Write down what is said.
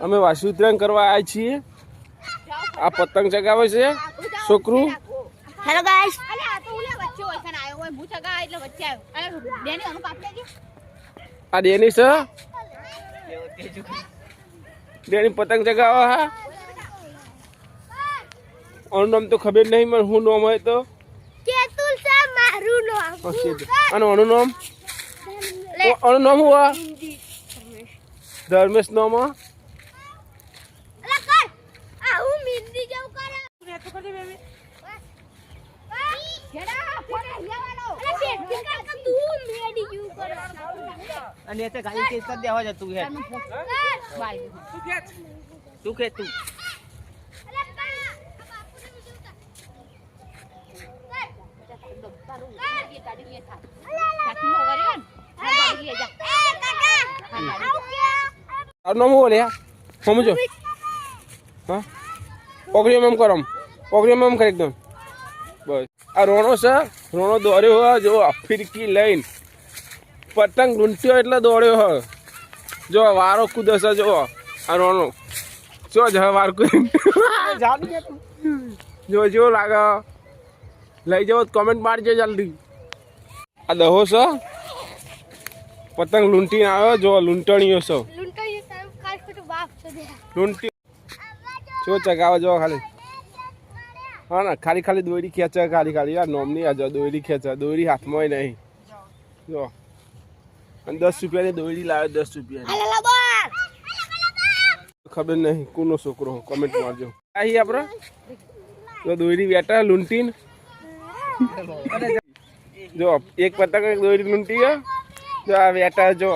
અમે વાસી ઉત્તરાયણ કરવા આવ્યા છીએ. આ પતંગ ચગાવે છે. છોકરું? હેલો ગાઈસ અલે આ તો ઓલા વચ્ચે હોય છે આયો હોય હું ચગા એટલે વચ્ચે આવ્યો. અરે ડેની અનુ પાપ લેજે આ ડેની છે? ડેની પતંગ ચગાવે હા? આનું નામ તો ખબર નહીં મને શું નામ હોય તો? કેતુલ છે મારું નામ. ઓકે અને ઓનું નામ? ઓનું નામ હોય? ધર્મેશ નામ હો? અલા કર આ હું મિંદી જેવું કરે તું જેવું કરે અને તો ગાડી તેજ કરી દેવા જતું હે તું કે તું લે લે કે તારું નામ બોલ્યા સમજો હા? પોકરી એમ કરો પ્રોગ્રામ એમ કરી એકદમ. બસ. આ રોણો છે રોણો દોડ્યો હોય જો ફિરકી લઈને પતંગ લૂંટ્યો એટલે દોડ્યો હોય. જો વારો કૂદે છે જો આ રોણો. જો જ હવે વાર જો જો લાગે. લઈ જાઓ કોમેન્ટ મારજો જલ્દી. આ દહો છે. પતંગ લૂંટીને આવ્યો જો લૂંટણીઓ છો. લૂંટી જો ચગાવો જો ખાલી. હા ને ખાલી ખાલી દોરી ખેંચે ખાલી ખાલી. યાર નોમની આ દોરી ખેંચે. દોરી હાથમાં નહીં. જો. અને દસ રૂપિયાની દોરી લાવે દસ રૂપિયાની. ખબર નહીં કોનો છોકરો કોમેન્ટ મારજો. અહીં આપણે જો દોરી વેટા લૂંટીન. જો એક પતંગ દોરી લૂંટી ગયો જો આ વેટા જો.